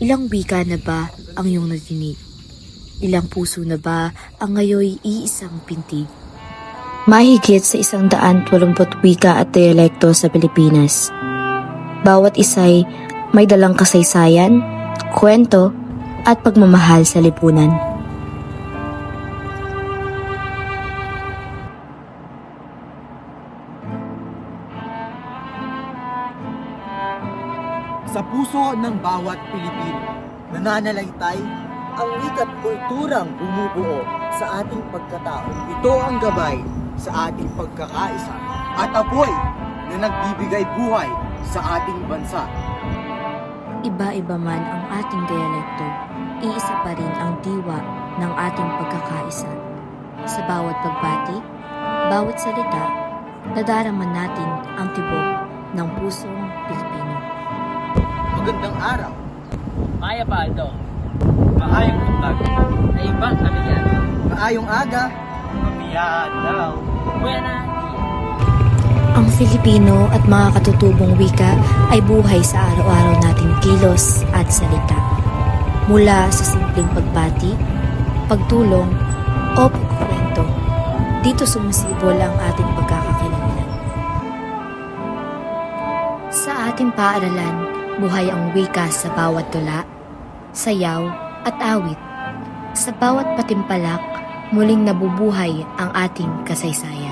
Ilang wika na ba ang iyong nadinig? Ilang puso na ba ang ngayoy iisang pintig? Mahigit sa isang daan walumput wika at dialekto sa Pilipinas. Bawat isa'y may dalang kasaysayan, kwento, at pagmamahal sa lipunan. Sa puso ng bawat Pilipino, nananalaytay ang wikat kulturang bumubuo sa ating pagkatao. Ito ang gabay sa ating pagkakaisa at apoy na nagbibigay buhay sa ating bansa. Iba-iba man ang ating dialekto, iisa pa rin ang diwa ng ating pagkakaisa. Sa bawat pagbati, bawat salita, nadarama natin ang tibok ng pusong Pilipino. Magandang araw. Maya Baldo. Maayong umbag. Ay ibang kami yan. Maayong aga. Mamiyahan daw. Buena. Ang Filipino at mga katutubong wika ay buhay sa araw-araw nating kilos at salita. Mula sa simpleng pagbati, pagtulong, o pagkukwento, dito sumusibol ang ating pagkakakilanlan. Sa ating paaralan, buhay ang wika sa bawat tula, sayaw at awit. Sa bawat patimpalak, muling nabubuhay ang ating kasaysayan.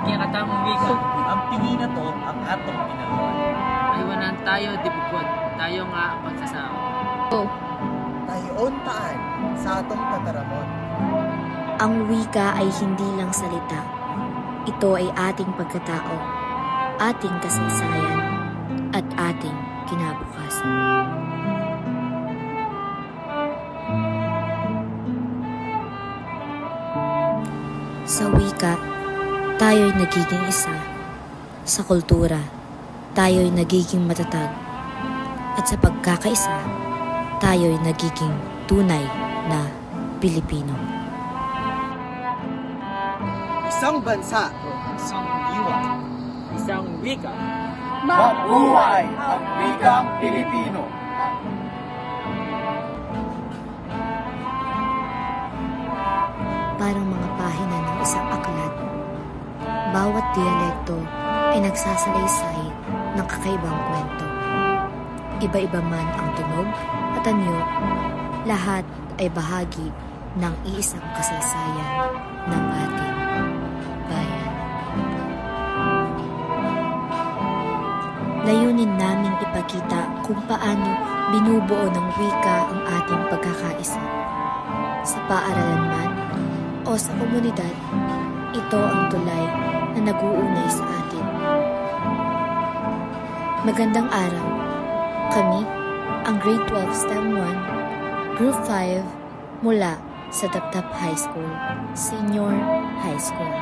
Tayo, ikikatamong wika. Ang pingi na to ang atong pinaluan. Aywanan tayo, di bukod. Tayo nga ang pagsasama. Tayon taan sa atong tataramon. Ang wika ay hindi lang salita. Ito ay ating pagkatao, ating kasaysayan, at ating kinabukasan. Sa wika, tayo'y nagiging isa. Sa kultura, tayo'y nagiging matatag. At sa pagkakaisa, tayo'y nagiging tunay na Pilipino. Isang bansa, Isang diwa. Isang wika. Mabuhay ang wikang Pilipino! Bawat dialekto ay nagsasalaysay ng kakaibang kwento. Iba-iba man ang tunog at anyo, lahat ay bahagi ng iisang kasaysayan ng ating bayan. Layunin naming ipakita kung paano binubuo ng wika ang ating pagkakaisa. Sa paaralan man o sa komunidad, ito ang tulay na nag-uunay sa atin. Magandang araw. Kami, ang Grade 12 STEM 1, Group 5, mula sa Dapdap High School, Senior High School.